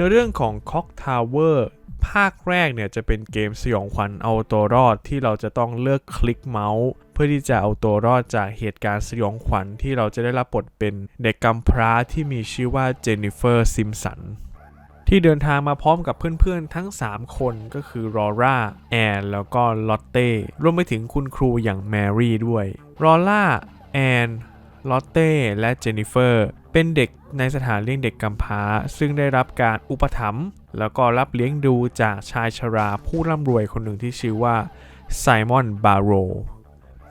ในเรื่องของ Cock Tower ภาคแรกเนี่ยจะเป็นเกมสยองขวัญเอาตัวรอดที่เราจะต้องเลือกคลิกเมาส์ เพื่อที่จะเอาตัวรอดจากเหตุการณ์สยองขวัญที่เราจะได้รับบทเป็นเด็กกำพร้าที่มีชื่อว่าเจนนิเฟอร์ซิมสันที่เดินทางมาพร้อมกับเพื่อนๆทั้ง 3 คนก็คือรอร่าแอนแล้วก็ลอตเต้รวมไปถึงคุณครูอย่างแมรี่ด้วยรอร่าแอน ลอตเต้และเจนนิเฟอร์เป็นเด็กในสถานเลี้ยงเด็กกำพร้า ซึ่งได้รับการอุปถัมภ์แล้วก็รับเลี้ยงดูจากชายชราผู้ร่ำรวยคนหนึ่งที่ชื่อว่าไซมอนบาโร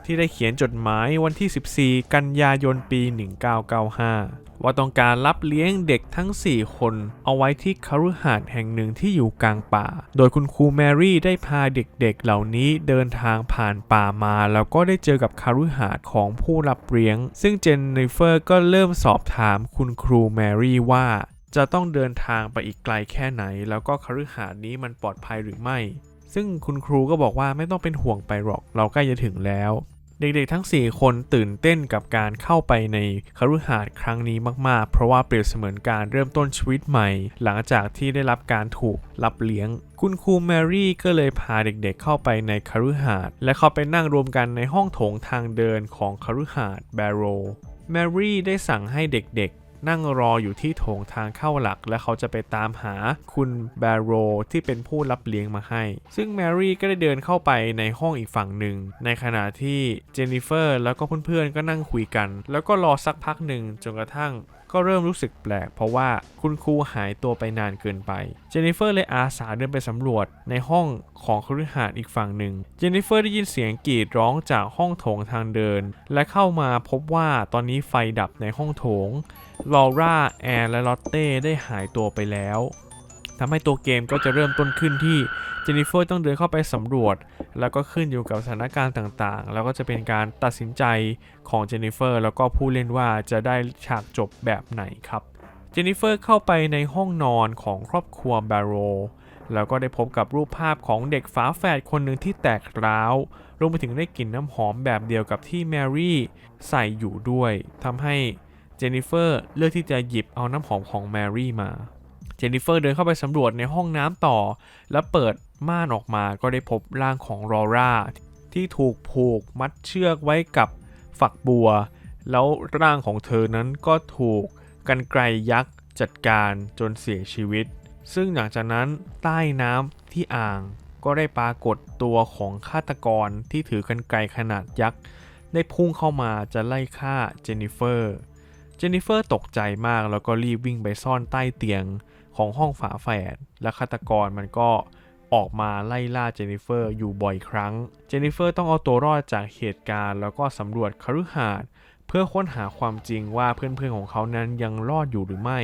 ที่ได้เขียนจดหมายวันที่ 14 กันยายนปี 1995 ว่าต้องการรับเลี้ยงเด็กทั้ง 4 คน เอาไว้ที่คฤหาสน์แห่งหนึ่งที่อยู่กลางป่า โดยคุณครูแมรี่ได้พาเด็กๆเหล่านี้เดินทางผ่านป่ามา แล้วก็ได้เจอกับคฤหาสน์ของผู้รับเลี้ยง ซึ่งเจนนิเฟอร์ก็เริ่มสอบถามคุณครูแมรี่ว่าจะต้องเดินทางไปอีกไกลแค่ไหน แล้วก็คฤหาสน์นี้มันปลอดภัยหรือไม่ ซึ่งคุณครูก็บอกว่าไม่ต้องเป็นห่วงไปหรอก เราใกล้จะถึงแล้ว เด็กๆทั้ง 4 คนตื่นเต้นกับการเข้าไปในคฤหาสน์ครั้งนี้มากๆ เพราะว่าเปรียบเสมือนการเริ่มต้นชีวิตใหม่ หลังจากที่ได้รับการถูกรับเลี้ยง คุณครูแมรี่ก็เลยพาเด็กๆเข้าไปในคฤหาสน์และเข้าไปนั่งรวมกันในห้องโถงทางเดินของคฤหาสน์แบโรแมรี่ได้สั่งให้เด็กๆ นั่งรออยู่ที่โถงทางเข้าหลัก และเขาจะไปตามหาคุณแบโรที่เป็นผู้รับเลี้ยงมาให้ ซึ่งแมรี่ก็ได้เดินเข้าไปในห้องอีกฝั่งหนึ่ง ในขณะที่เจนนิเฟอร์แล้วก็เพื่อนๆก็นั่งคุยกัน แล้วก็รอสักพักหนึ่งจนกระทั่งก็เริ่มรู้สึกแปลก เพราะว่าคุณครูหายตัวไปนานเกินไป เจนนิเฟอร์เลยอาสาเดินไปสำรวจในห้องของคฤหาสน์อีกฝั่งหนึ่ง เจนนิเฟอร์ได้ยินเสียงกรีดร้องจากห้องโถงทางเดิน และเข้ามาพบว่าตอนนี้ไฟดับในห้องโถง ลอร่าแอนและลอตเต้ได้หายตัวไปแล้วทำให้ตัวเกมก็จะเริ่มต้นขึ้นที่เจนนิเฟอร์ต้องเดินเข้าไปสำรวจ แล้วก็ขึ้นอยู่กับสถานการณ์ต่างๆ แล้วก็จะเป็นการตัดสินใจของเจนนิเฟอร์แล้วก็ผู้เล่นว่าจะได้ฉากจบแบบไหนครับเจนนิเฟอร์เข้าไปในห้องนอนของครอบครัวบาโรแล้วก็ได้พบกับรูปภาพของเด็กฝาแฝดคนหนึ่งที่แตกร้าว รวมไปถึงได้กลิ่นน้ำหอมแบบเดียวกับที่แมรี่ใส่อยู่ด้วยทำให้ เจนนิเฟอร์เลือกที่จะหยิบเอาน้ำหอมของแมรี่มา เจนนิเฟอร์เดินเข้าไปสำรวจในห้องน้ำต่อ แล้วเปิดม่านออกมาก็ได้พบร่างของรอร่าที่ถูกผูกมัดเชือกไว้กับฝักบัว แล้วร่างของเธอนั้นก็ถูกกันไกรยักษ์จัดการจนเสียชีวิต ซึ่งหลังจากนั้นใต้น้ำที่อ่างก็ได้ปรากฏตัวของฆาตกรที่ถือกันไกรขนาดยักษ์ ได้พุ่งเข้ามาจะไล่ฆ่าเจนนิเฟอร์ เจนนิเฟอร์ตกใจมากแล้วก็รีบวิ่งไปซ่อนใต้เตียงของห้องฝาแฝด และฆาตกรมันก็ออกมาไล่ล่าเจนนิเฟอร์อยู่บ่อยครั้ง เจนนิเฟอร์ต้องเอาตัวรอดจากเหตุการณ์ แล้วก็สำรวจคฤหาสน์เพื่อค้นหาความจริงว่าเพื่อนๆของเขานั้นยังรอดอยู่หรือไม่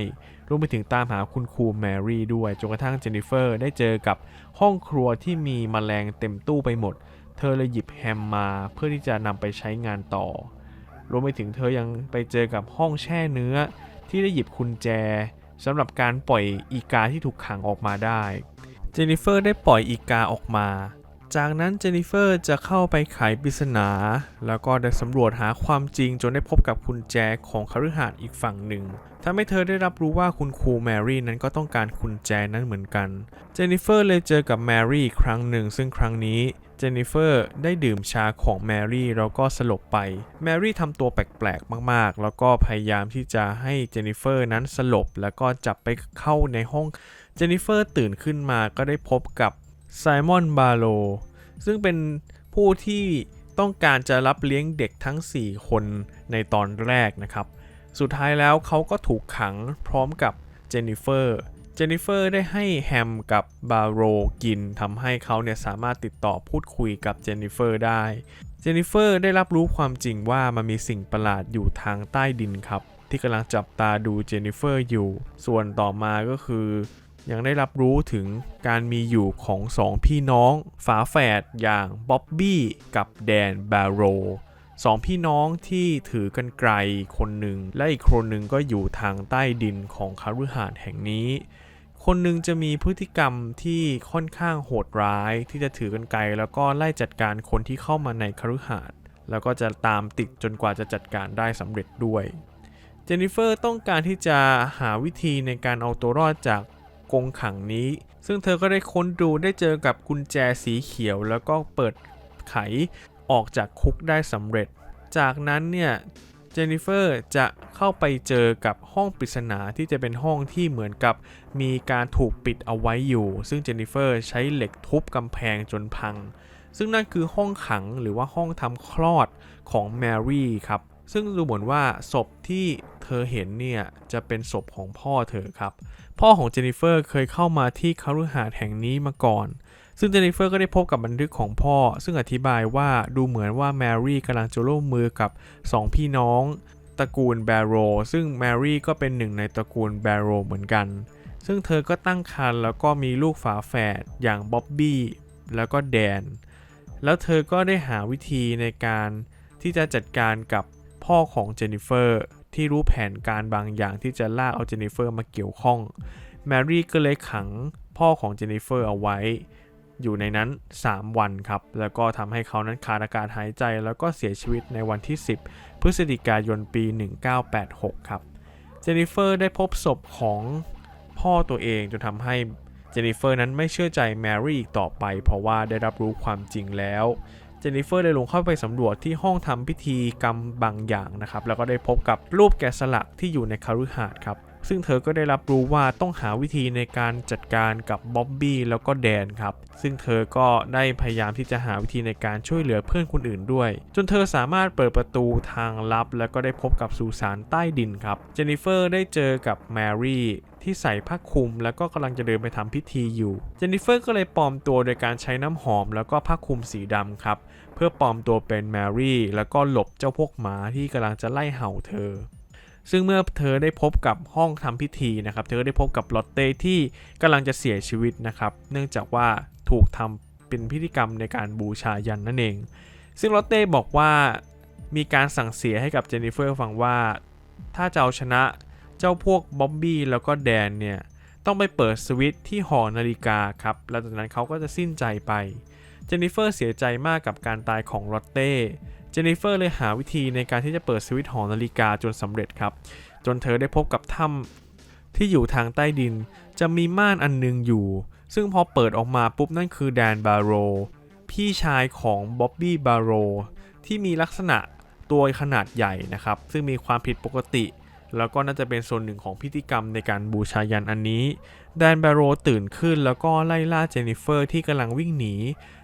รวมไปถึงตามหาคุณครูแมรี่ด้วย จนกระทั่งเจนนิเฟอร์ได้เจอกับห้องครัวที่มีแมลงเต็มตู้ไปหมด เธอเลยหยิบแฮมมาเพื่อที่จะนำไปใช้งานต่อ รวมไปถึงเธอยังไปเจอกับห้องแช่เนื้อ ที่ได้หยิบกุญแจสำหรับการปล่อยอีกาที่ถูกขังออกมาได้ เจนิเฟอร์ได้ปล่อยอีกาออกมา จากนั้นเจนิเฟอร์จะเข้าไปไขปริศนา แล้วก็ได้สำรวจหาความจริงจนได้พบกับกุญแจของคฤหาสน์อีกฝั่งหนึ่งทำให้เธอได้รับรู้ว่าคุณครูแมรี่นั้นก็ต้องการกุญแจนั้นเหมือนกัน เจนนิเฟอร์เลยเจอกับแมรี่อีกครั้งหนึ่ง ซึ่งครั้งนี้ เจนนิเฟอร์ได้ดื่มชาของแมรี่แล้วก็สลบไป แมรี่ทำตัวแปลกๆ มากๆ แล้วก็พยายามที่จะให้เจนนิเฟอร์นั้นสลบ แล้วก็จับไปเข้าในห้อง เจนนิเฟอร์ตื่นขึ้นมาก็ได้พบกับไซมอนบาโลซึ่งเป็นผู้ที่ต้องการจะรับเลี้ยงเด็กทั้ง 4 คนในตอนแรกนะครับ สุดท้ายแล้วเขาก็ถูกขังพร้อมกับเจนนิเฟอร์ เจนนิเฟอร์ได้ให้แฮมกับบาโรกินทำให้เขาเนี่ยสามารถติดต่อพูดคุยกับเจนนิเฟอร์ได้ เจนนิเฟอร์ได้รับรู้ความจริงว่ามันมีสิ่งประหลาดอยู่ทางใต้ดินครับ ที่กำลังจับตาดูเจนนิเฟอร์อยู่ ส่วนต่อมาก็คือ ยังได้รับรู้ถึงการมีอยู่ของสองพี่น้องฝาแฝดอย่างบ๊อบบี้กับแดนบาโรสองพี่น้องที่ถือกันไกลคนหนึ่งและอีกคนหนึ่งก็อยู่ทางใต้ดินของคฤหานแห่งนี้ คนหนึ่งจะมีพฤติกรรมที่ค่อนข้างโหดร้ายที่จะถือกันไกลแล้วก็ไล่จัดการคนที่เข้ามาในคฤหาสน์แล้วก็จะตามติดจนกว่าจะจัดการได้สำเร็จด้วย เจนนิเฟอร์ต้องการที่จะหาวิธีในการเอาตัวรอดจากกงขังนี้ ซึ่งเธอก็ได้ค้นดูได้เจอกับกุญแจสีเขียว แล้วก็เปิดไขออกจากคุกได้สำเร็จ จากนั้นเนี่ย จนนิเฟอร์จะเข้าไปเจอกับห้องปริศนาที่จะเป็นห้องที่เหมือนกับมีการถูกปิดเอาไว้อยู่ ซึ่งเจนนิเฟอร์ใช้เหล็กทุบกำแพงจนพัง ซึ่งนั่นคือห้องขังหรือว่าห้องทำคลอดของแมรี่ครับ ซึ่งดูเหมือนว่าศพที่เธอเห็นเนี่ยจะเป็นศพของพ่อเธอครับ พ่อของเจนนิเฟอร์เคยเข้ามาที่คฤหาสน์แห่งนี้มาก่อน ซึ่งเจนนิเฟอร์ก็ได้พบกับบันทึกของพ่อ ซึ่งอธิบายว่าดูเหมือนว่าแมรี่กำลังจะร่วมมือกับ 2 พี่น้องตระกูลแบโรซึ่งแมรี่ก็เป็นหนึ่งในตระกูลแบโรเหมือนกัน ซึ่งเธอก็ตั้งครรภ์แล้วก็มีลูกฝาแฝดอย่างบ๊อบบี้แล้วก็แดน แล้วเธอก็ได้หาวิธีในการที่จะจัดการกับพ่อของเจนนิเฟอร์ที่รู้แผนการบางอย่างที่จะลากเอาเจนนิเฟอร์มาเกี่ยวข้อง แมรี่ก็เลยขังพ่อของเจนนิเฟอร์เอาไว้ อยู่ในนั้น 3 วันครับ แล้วก็ทำให้เขานั้นขาดอากาศหายใจ แล้วก็เสียชีวิตในวันที่ 10 พฤศจิกายนปี 1986 ครับ เจนนิเฟอร์ได้พบศพของพ่อตัวเองจนทำให้เจนนิเฟอร์นั้นไม่เชื่อใจแมรี่อีกต่อไป เพราะว่าได้รับรู้ความจริงแล้วเจนนิเฟอร์ได้ลงเข้าไปสำรวจที่ห้องทำพิธีกรรมบางอย่างนะครับ แล้วก็ได้พบกับรูปแกะสลักที่อยู่ในคฤหาสน์ครับ ซึ่งเธอก็ได้รับรู้ว่าต้องหาวิธีในการจัดการกับบ๊อบบี้แล้วก็แดนครับ ซึ่งเธอก็ได้พยายามที่จะหาวิธีในการช่วยเหลือเพื่อนคนอื่นด้วย จนเธอสามารถเปิดประตูทางลับ แล้วก็ได้พบกับสุสานใต้ดินครับ เจนนิเฟอร์ได้เจอกับแมรี่ที่ใส่ผ้าคลุมแล้วก็กำลังจะเดินไปทำพิธีอยู่ เจนนิเฟอร์ก็เลยปลอมตัวโดยการใช้น้ำหอมแล้วก็ผ้าคลุมสีดำครับ เพื่อปลอมตัวเป็นแมรี่แล้วก็หลบเจ้าพวกหมาที่กำลังจะไล่เห่าเธอ ซึ่งเมื่อเธอได้พบกับห้องทำพิธีนะครับ เธอได้พบกับลอตเต้ที่กำลังจะเสียชีวิตนะครับ เนื่องจากว่าถูกทำเป็นพิธีกรรมในการบูชายันนั่นเอง ซึ่งลอตเต้บอกว่ามีการสั่งเสียให้กับเจนนิเฟอร์ฟังว่า ถ้าจะเอาชนะเจ้าพวกบ๊อบบี้แล้วก็แดนเนี่ยต้องไปเปิดสวิตช์ที่หอนาฬิกาครับแล้วจากนั้นเขาก็จะสิ้นใจไป เจนนิเฟอร์เสียใจมากกับการตายของลอตเต้ จนนิเฟอร์เลยหาวิธีในการที่จะเปิดสวิตช์หอนาฬิกาจนสำเร็จครับ จนเธอได้พบกับถ้ำที่อยู่ทางใต้ดิน จะมีม่านอันนึงอยู่ ซึ่งพอเปิดออกมาปุ๊บนั่นคือแดนบาโร พี่ชายของบ๊อบบี้บาโรที่มีลักษณะตัวขนาดใหญ่นะครับ ซึ่งมีความผิดปกติ แล้วก็น่าจะเป็นส่วนหนึ่งของพิธีกรรมในการบูชายันอันนี้ แดนแบโรตื่นขึ้นแล้วก็ไล่ล่าเจนนิเฟอร์ที่กำลังวิ่งหนี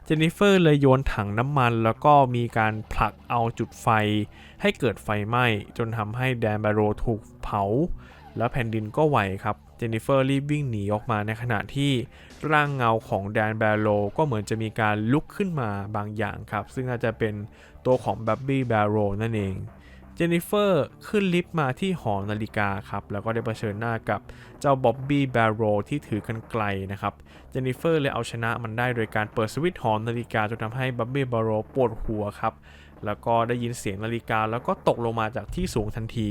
เจนนิเฟอร์เลยโยนถังน้ำมัน แล้วก็มีการผลักเอาจุดไฟ ให้เกิดไฟไหม้ จนทำให้แดนแบโรถูกเผา แล้วแผ่นดินก็ไหวครับ เจนนิเฟอร์รีบวิ่งหนีออกมาในขณะที่ร่างเงาของแดนแบโรก็เหมือนจะมีการลุกขึ้นมาบางอย่างครับ ซึ่งอาจจะเป็นตัวของบับบี้แบโรนั่นเอง นนิเฟอร์ขึ้นลิฟต์มาที่หอนาฬิกาครับ แล้วก็ได้เผชิญหน้ากับเจ้าบ๊อบบี้แบโรที่ถือกันไกลนะครับเจนนิเฟอร์เลยเอาชนะมันได้โดยการเปิดสวิตช์หอนาฬิกาจนทำให้บับบี้แบโรปวดหัวครับ แล้วก็ได้ยินเสียงนาฬิกาแล้วก็ตกลงมาจากที่สูงทันที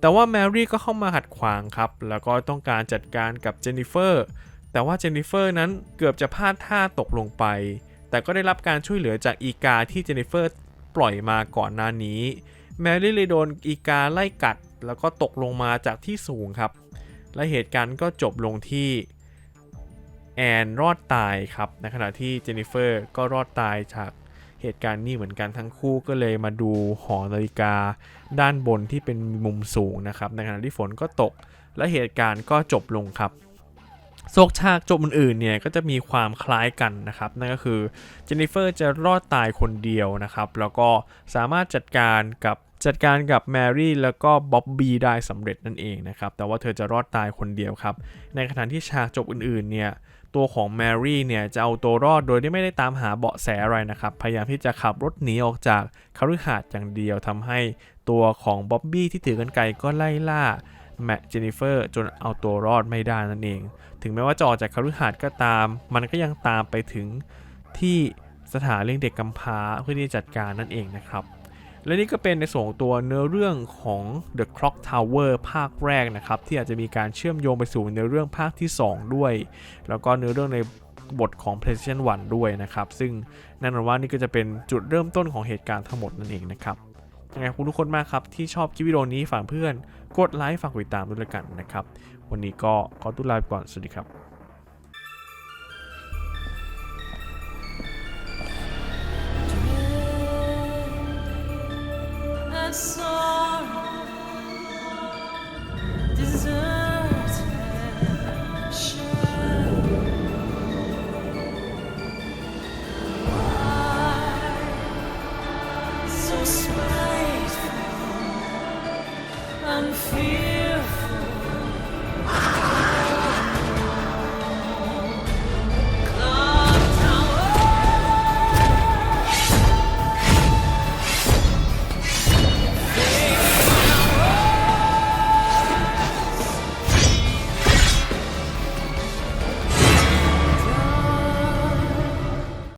แต่ว่าแมรี่ก็เข้ามาขัดขวางครับ แล้วก็ต้องการจัดการกับเจนนิเฟอร์ แต่ว่าเจนนิเฟอร์นั้นเกือบจะพลาดท่าตกลงไป แต่ก็ได้รับการช่วยเหลือจากอีกาที่เจนนิเฟอร์ปล่อยมาก่อนหน้านี้ แมรี่เลยโดนอีกาไล่กัด แล้วก็ตกลงมาจากที่สูงครับ และเหตุการณ์ก็จบลงที่แอนรอดตายครับ ในขณะที่เจนนิเฟอร์ก็รอดตายจากเหตุการณ์นี้เหมือนกันทั้งคู่ก็เลยมาดูหอนาฬิกา ด้านบนที่เป็นมุมสูงนะครับ ในขณะที่ฝนก็ตกและเหตุการณ์ก็จบลงครับ โศกฉากจบอื่นๆเนี่ยก็จะมีความคล้ายกันนะครับนั่นก็คือเจนนิเฟอร์จะรอดตายคนเดียวนะครับ แล้วก็สามารถจัดการกับจัดการกับแมรี่แล้วก็บ๊อบบี้ได้สำเร็จนั่นเองนะครับ แต่ว่าเธอจะรอดตายคนเดียวครับ ในขณะที่ฉากจบอื่นๆเนี่ยตัวของแมรี่เนี่ยจะเอาตัวรอดโดยที่ไม่ได้ตามหาเบาะแสอะไรนะครับ พยายามที่จะขับรถหนีออกจากคฤหาสน์อย่างเดียวทำให้ตัวของบ๊อบบี้ที่ถือกันไกลก็ไล่ล่า แมทเจนิเฟอร์จนเอาตัวรอดไม่ได้นั่นเอง ถึงแม้ว่าจะออกจากคฤหาสน์ก็ตาม มันก็ยังตามไปถึงที่สถานเลี้ยงเด็กกำพร้าเพื่อที่จะจัดการนั่นเองนะครับ และนี่ก็เป็นในส่วนของตัวเนื้อเรื่องของ The Clock Tower ภาคแรกนะครับ ที่อาจจะมีการเชื่อมโยงไปสู่เนื้อเรื่องภาคที่ 2 ด้วย แล้วก็เนื้อเรื่องในบทของ PlayStation 1 ด้วยนะครับ ซึ่งแน่นอนว่านี่ก็จะเป็นจุดเริ่มต้นของเหตุการณ์ทั้งหมดนั่นเองนะครับ ยังไงขอบคุณทุกคนมากครับ ที่ชอบคลิปวิดีโอนี้ฝากเพื่อน กดไลค์ฝากกดติดตามด้วยละกันนะครับ วันนี้ก็ขอตุลาไปก่อน สวัสดีครับ saw